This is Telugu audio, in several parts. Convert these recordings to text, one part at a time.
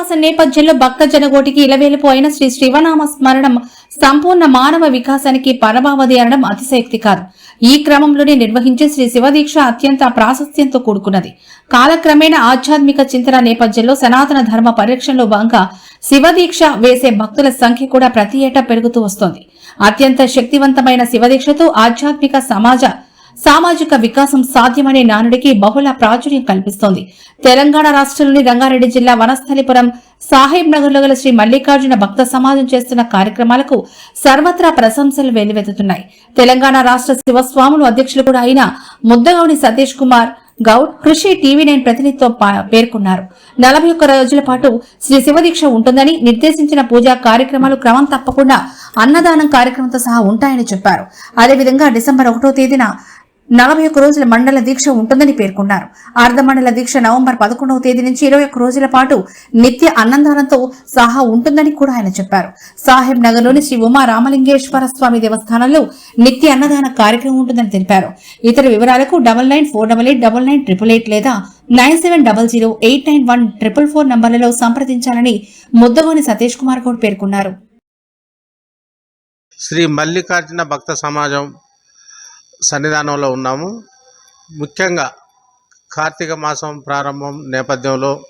మాసం నేపథ్యంలో భక్త జనగోటికి ఇలవేలిపోయిన శ్రీ శివనామ స్మరణం సంపూర్ణ మానవ వికాసానికి పరమావధి అనడం అతిశయక్తి కాదు. ఈ క్రమంలోనే నిర్వహించే శ్రీ శివదీక్ష అత్యంత ప్రాశస్త్యంతో కూడుకున్నది. కాలక్రమేణా ఆధ్యాత్మిక చింతన నేపథ్యంలో సనాతన ధర్మ పరిరక్షణలో భాగంగా శివదీక్ష వేసే భక్తుల సంఖ్య కూడా ప్రతి ఏటా పెరుగుతూ వస్తోంది. అత్యంత శక్తివంతమైన శివదీక్షతో ఆధ్యాత్మిక సమాజ సామాజిక వికాసం సాధ్యమనే నానుడికి బహుళ ప్రాచుర్యం కల్పిస్తోంది. తెలంగాణ రాష్ట్రంలోని రంగారెడ్డి జిల్లా వనస్థలిపురం సాహెబ్ నగర్లో గల శ్రీ మల్లికార్జున భక్త సమాజం చేస్తున్న కార్యక్రమాలకు సర్వత్రా ప్రశంసలు వెల్లువెత్తుతున్నాయి. తెలంగాణ రాష్ట్ర శివస్వాములు అధ్యక్షులు కూడా అయిన ముద్దగౌడి సతీష్ కుమార్ గౌడ్ కృషి టీవీ నైన్ ప్రతినిధితో పా- పేర్కొన్నారు. నలభై ఒక్క రోజుల పాటు శ్రీ శివదీక్ష ఉంటుందని నిర్దేశించిన పూజా కార్యక్రమాలు క్రమం తప్పకుండా అన్నదానం కార్యక్రమంతో సహా ఉంటాయని చెప్పారు. అదేవిధంగా డిసెంబర్ ఒకటో తేదీన నలభై ఒక్క రోజుల మండల దీక్ష ఉంటుందని పేర్కొన్నారు. అర్ధ మండల దీక్ష నవంబర్ పదకొండవ తేదీ నుంచి ఇరవై ఒక్క రోజుల పాటు నిత్య అన్నదానంతో సహా ఉంటుందని కూడా ఆయన చెప్పారు. సాహెబ్ నగర్లోని శ్రీ ఉమా రామలింగేశ్వర స్వామి దేవస్థానంలో నిత్య అన్నదాన కార్యక్రమం ఉంటుందని తెలిపారు. ఇతర వివరాలకు double nine four double eight double nine triple eight లేదా nine seven double zero eight nine one triple four నంబర్లలో సంప్రదించాలని ముద్దగోని సతీష్ కుమార్ గౌడ్ పేర్కొన్నారు. శ్రీ మల్లికార్జున భక్త సమాజం సన్నిధానంలో ఉన్నాము. ముఖ్యంగా కార్తీక మాసం ప్రారంభం నేపథ్యంలో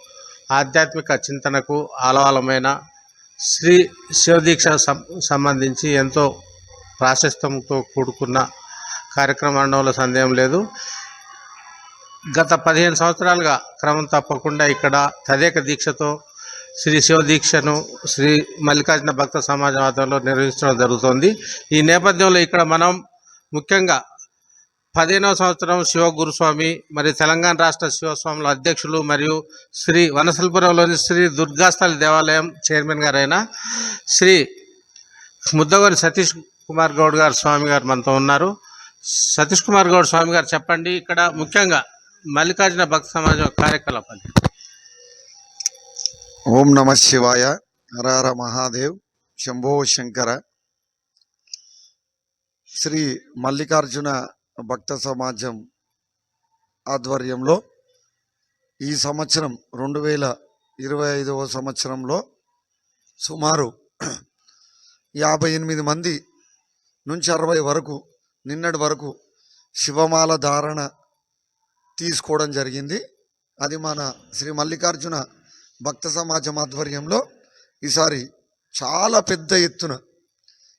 ఆధ్యాత్మిక చింతనకు ఆలవాలమైన శ్రీ శివదీక్ష సం- సంబంధించి ఎంతో ప్రాశస్త్యంతో కూడుకున్న కార్యక్రమంలో సందేహం లేదు. గత పదిహేను సంవత్సరాలుగా క్రమం తప్పకుండా ఇక్కడ తదేక దీక్షతో శ్రీ శివ దీక్షను శ్రీ మల్లికార్జున భక్త సమాజం ఆధ్వర్యంలో నిర్వహించడం జరుగుతుంది. ఈ నేపథ్యంలో ఇక్కడ మనం ముఖ్యంగా పదిహేనవ సంవత్సరం శివ గురుస్వామి మరియు తెలంగాణ రాష్ట్ర శివస్వాముల అధ్యక్షులు మరియు శ్రీ వనసలపురంలోని శ్రీ దుర్గాస్థలి దేవాలయం చైర్మన్ గారైన శ్రీ ముద్దగోని సతీష్ కుమార్ గౌడ్ గారు స్వామి గారు మనతో ఉన్నారు. సతీష్ కుమార్ గౌడ్ స్వామి గారు చెప్పండి ఇక్కడ ముఖ్యంగా మల్లికార్జున భక్త సమాజం కార్యకలాపాలు ఓం నమ శివాయ హర మహాదేవ్ శంభో శంకర. శ్రీ మల్లికార్జున భక్త సమాజం ఆధ్వర్యంలో ఈ సంవత్సరం రెండు వేల ఇరవై ఐదవ సంవత్సరంలో సుమారు యాభై ఎనిమిది మంది నుంచి అరవై వరకు నిన్నటి వరకు శివమాల ధారణ తీసుకోవడం జరిగింది. అది మన శ్రీ మల్లికార్జున భక్త సమాజం ఆధ్వర్యంలో ఈసారి చాలా పెద్ద ఎత్తున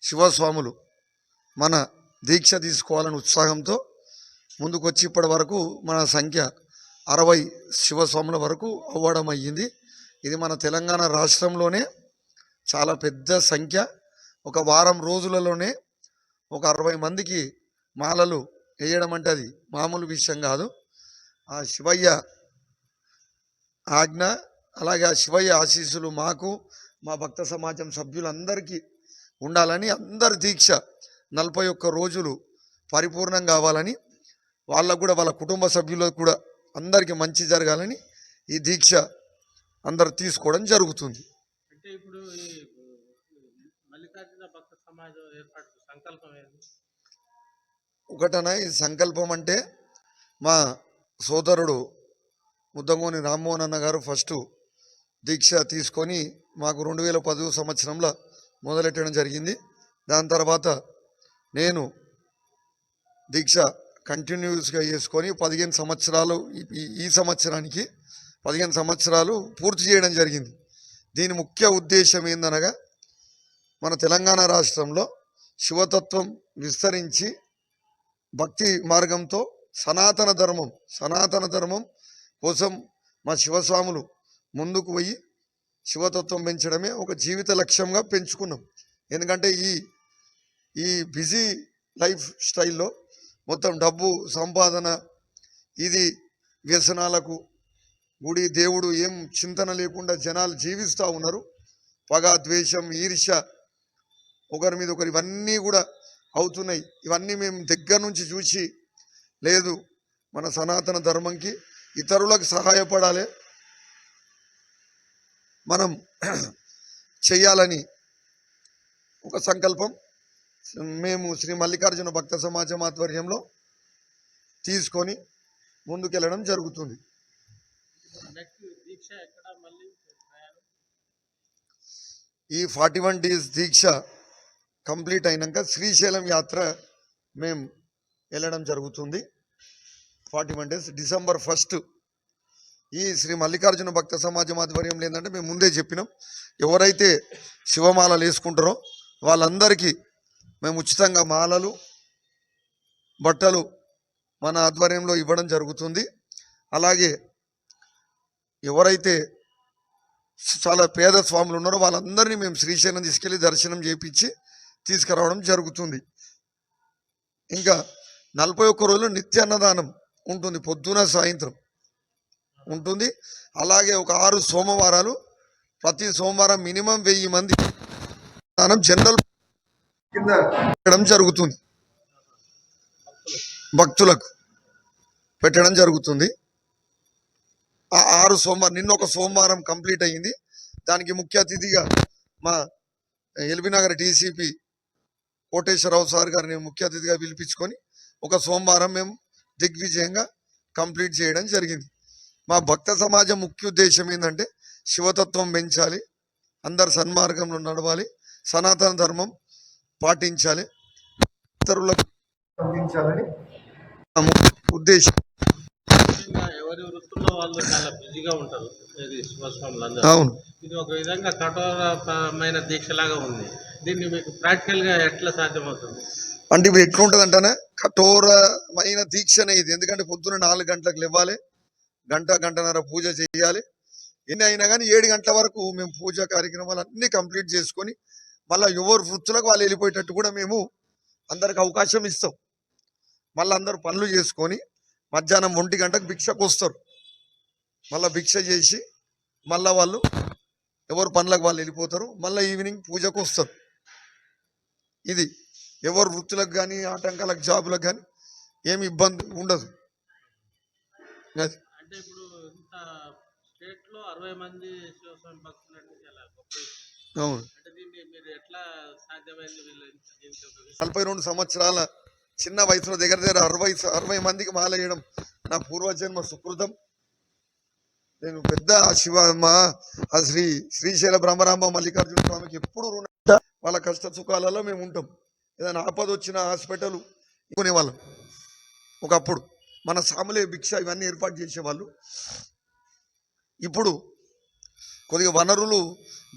శివస్వాములు మన దీక్ష తీసుకోవాలని ఉత్సాహంతో ముందుకొచ్చి ఇప్పటి వరకు మన సంఖ్య అరవై శివస్వాముల వరకు అవ్వడం అయ్యింది. ఇది మన తెలంగాణ రాష్ట్రంలోనే చాలా పెద్ద సంఖ్య. ఒక వారం రోజులలోనే ఒక అరవై మందికి మాలలు వేయడం అంటే అది మామూలు విషయం కాదు. ఆ శివయ్య ఆజ్ఞ అలాగే ఆ శివయ్య ఆశీస్సులు మాకు మా భక్త సమాజం సభ్యులందరికీ ఉండాలని అందరి దీక్ష నలభై ఒక్క రోజులు పరిపూర్ణం కావాలని వాళ్ళకు కూడా వాళ్ళ కుటుంబ సభ్యులకు కూడా అందరికీ మంచి జరగాలని ఈ దీక్ష అందరు తీసుకోవడం జరుగుతుంది. అంటే ఇప్పుడు ఈ మల్లికార్జున భక్త సమాజం ఏర్పాటు సంకల్పం ఏంది? ఒకటన ఈ సంకల్పం అంటే మా సోదరుడు ముద్దంగోని రామ్మోహన్ అన్న గారు ఫస్ట్ దీక్ష తీసుకొని మాకు రెండు వేల పదో సంవత్సరంలో మొదలెట్టడం జరిగింది. దాని తర్వాత నేను దీక్ష కంటిన్యూస్గా చేసుకొని పదిహేను సంవత్సరాలు ఈ- ఈ- సంవత్సరానికి పదిహేను సంవత్సరాలు పూర్తి చేయడం జరిగింది. దీని ముఖ్య ఉద్దేశం ఏందనగా మన తెలంగాణ రాష్ట్రంలో శివతత్వం విస్తరించి భక్తి మార్గంతో సనాతన ధర్మం సనాతన ధర్మం కోసం మా శివస్వాములు ముందుకు పోయి శివతత్వం పెంచడమే ఒక జీవిత లక్ష్యంగా పెంచుకున్నాం. ఎందుకంటే ఈ ఈ బిజీ లైఫ్ స్టైల్లో మొత్తం డబ్బు సంపాదన ఇది వ్యసనాలకు గుడి దేవుడు ఏం చింతన లేకుండా జనాలు జీవిస్తూ ఉన్నారు. పగ ద్వేషం ఈర్ష్య ఒకరి మీద ఒకరు ఇవన్నీ కూడా అవుతున్నాయి. ఇవన్నీ మేము దగ్గర నుంచి చూసి లేదు మన సనాతన ధర్మంకి ఇతరులకు సహాయపడాలి. మనం చెయ్యాలని ఒక సంకల్పం. మేము శ్రీ మల్లికార్జున భక్త సమాజం ఆధ్వర్యంలో తీసుకొని ముందుకెళ్ళడం జరుగుతుంది. ఈ ఫార్టీ వన్ డేస్ దీక్ష కంప్లీట్ అయినాక శ్రీశైలం యాత్ర మేము వెళ్ళడం జరుగుతుంది. Forty one days December first ఈ శ్రీ మల్లికార్జున భక్త సమాజం ఆధ్వర్యంలో ఏంటంటే మేము ముందే చెప్పినాం. ఎవరైతే శివమాలలు వేసుకుంటారో వాళ్ళందరికీ మేము ఉచితంగా మాలలు బట్టలు మన ఆధ్వర్యంలో ఇవ్వడం జరుగుతుంది. అలాగే ఎవరైతే చాలా పేద స్వాములు ఉన్నారో వాళ్ళందరినీ మేము శ్రీశైలం తీసుకెళ్ళి దర్శనం చేయించి తీసుకురావడం జరుగుతుంది. ఇంకా నలభై ఒక్క రోజులు నిత్య అన్నదానం ఉంటుంది పొద్దున సాయంత్రం ఉంటుంది. అలాగే ఒక ఆరు సోమవారాలు ప్రతి సోమవారం మినిమం వెయ్యి మంది దానం జనరల్ పెట్టడం జరుగుతుంది. భక్తులకు పెట్టడం జరుగుతుంది. ఆ ఆరు సోమవారం నిన్న ఒక సోమవారం కంప్లీట్ అయ్యింది. దానికి ముఖ్య అతిథిగా మా ఎల్బీనగర్ డీసీపీ కోటేశ్వరరావు సార్ గారిని ముఖ్య అతిథిగా పిలిపించుకొని ఒక సోమవారం మేము దిగ్విజయంగా కంప్లీట్ చేయడం జరిగింది. మా భక్త సమాజం ముఖ్య ఉద్దేశం ఏంటంటే శివతత్వం పెంచాలి అందరు సన్మార్గంలో నడవాలి సనాతన ధర్మం పాటించాలి. ఇతరులకు అందించాలని ఉద్దేశం. ఎవరి వృత్తుల్లో వాళ్ళు చాలా బిజీగా ఉంటారు. ఇది అవును. ఇది ఒక విధంగా కఠోరమైన దీక్షలాగా ఉంది. దీన్ని మీకు ప్రాక్టికల్గా ఎట్లా సాధ్యమవుతుంది? అంటే ఇప్పుడు ఎట్లుంటది అంటానే కఠోరమైన దీక్షనే ఇది. ఎందుకంటే పొద్దున నాలుగు గంటలకు లేవాలి. గంట గంటన్నర పూజ చేయాలి. ఎన్ని అయినా కానీ ఏడు గంటల వరకు మేము పూజ కార్యక్రమాలు అన్ని కంప్లీట్ చేసుకొని మళ్ళీ ఎవరు వృత్తులకు వాళ్ళు వెళ్ళిపోయేటట్టు కూడా మేము అందరికి అవకాశం ఇస్తాం. మళ్ళీ అందరూ పనులు చేసుకొని మధ్యాహ్నం ఒంటి గంటకు భిక్షకు వస్తారు. మళ్ళీ భిక్ష చేసి మళ్ళీ వాళ్ళు ఎవరు పనులకు వాళ్ళు వెళ్ళిపోతారు మళ్ళీ ఈవినింగ్ పూజకు వస్తారు. ఇది ఎవరు వృత్తులకు కానీ ఆటంకాలకు జాబులకు కానీ ఏమి ఇబ్బంది ఉండదు. అది. అంటే ఇప్పుడు ఇంత స్టేట్లో అరవై మంది శివస్వామి భక్తులు అంటే చాలా గొప్ప అవును. నలభై రెండు సంవత్సరాల చిన్న వయసులో దగ్గర దగ్గర అరవై అరవై మందికి మాల వేయడం నా పూర్వజన్మ సుకృతం. నేను పెద్ద శివ మా ఆ శ్రీ శ్రీశైల బ్రహ్మరాంబ మల్లికార్జున స్వామికి ఎప్పుడు రుణ వాళ్ళ కష్ట సుఖాలలో మేము ఉంటాం. ఏదైనా ఆపద వచ్చిన హాస్పిటల్ కొనేవాళ్ళం. ఒకప్పుడు మన సాములే భిక్ష ఇవన్నీ ఏర్పాటు చేసేవాళ్ళు. ఇప్పుడు కొద్దిగా వనరులు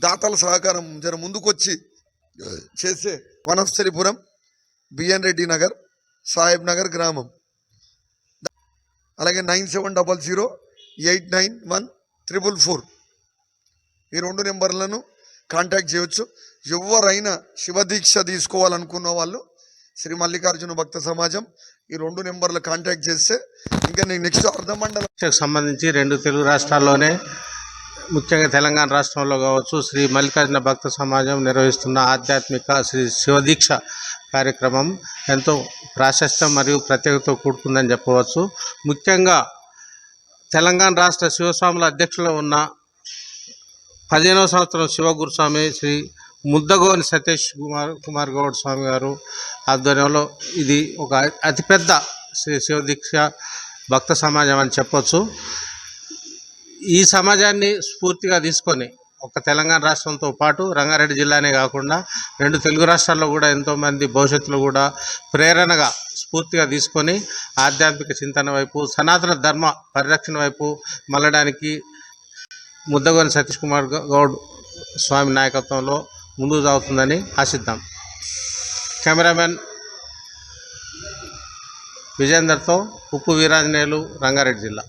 దాతల సహకారం జర ముందుకొచ్చి చేసే వనస్థలిపురం బిఎన్ రెడ్డి నగర్ సాహెబ్ నగర్ గ్రామం. అలాగే nine seven double zero eight nine one triple four. ఈ రెండు నెంబర్లను కాంటాక్ట్ చేయొచ్చు. ఎవరైనా శివదీక్ష తీసుకోవాలనుకున్న వాళ్ళు శ్రీ మల్లికార్జున భక్త సమాజం ఈ రెండు నెంబర్లు కాంటాక్ట్ చేస్తే ఇంకా నేను నెక్స్ట్ అర్ధమండలం సంబంధించి రెండు తెలుగు రాష్ట్రాల్లోనే ముఖ్యంగా తెలంగాణ రాష్ట్రంలో కావచ్చు శ్రీ మల్లికార్జున భక్త సమాజం నిర్వహిస్తున్న ఆధ్యాత్మిక శ్రీ శివదీక్ష కార్యక్రమం ఎంతో ప్రాశస్త్యం మరియు ప్రత్యేకతతో కూడుకుందని చెప్పవచ్చు. ముఖ్యంగా తెలంగాణ రాష్ట్ర శివస్వాముల అధ్యక్షులు ఉన్న పదిహేనవ సంవత్సరం శివగురుస్వామి శ్రీ ముద్దగోని సతీష్ కుమార్ కుమార్ గౌడ్ స్వామి గారు ఆధ్వర్యంలో ఇది ఒక అతిపెద్ద శ్రీ శివదీక్ష భక్త సమాజం అని చెప్పొచ్చు. ఈ సమాజాన్ని స్ఫూర్తిగా తీసుకొని ఒక తెలంగాణ రాష్ట్రంతో పాటు రంగారెడ్డి జిల్లానే కాకుండా రెండు తెలుగు రాష్ట్రాల్లో కూడా ఎంతోమంది భవిష్యత్తులో కూడా ప్రేరణగా స్ఫూర్తిగా తీసుకొని ఆధ్యాత్మిక చింతన వైపు సనాతన ధర్మ పరిరక్షణ వైపు మళ్ళడానికి ముద్దగోని సతీష్ కుమార్ గౌడ్ స్వామి నాయకత్వంలో ముందుకు సాగుతుందని ఆశిద్దాం. కెమెరామెన్ విజేందర్తో ఉప్పు వీరాంజనేయులు రంగారెడ్డి జిల్లా.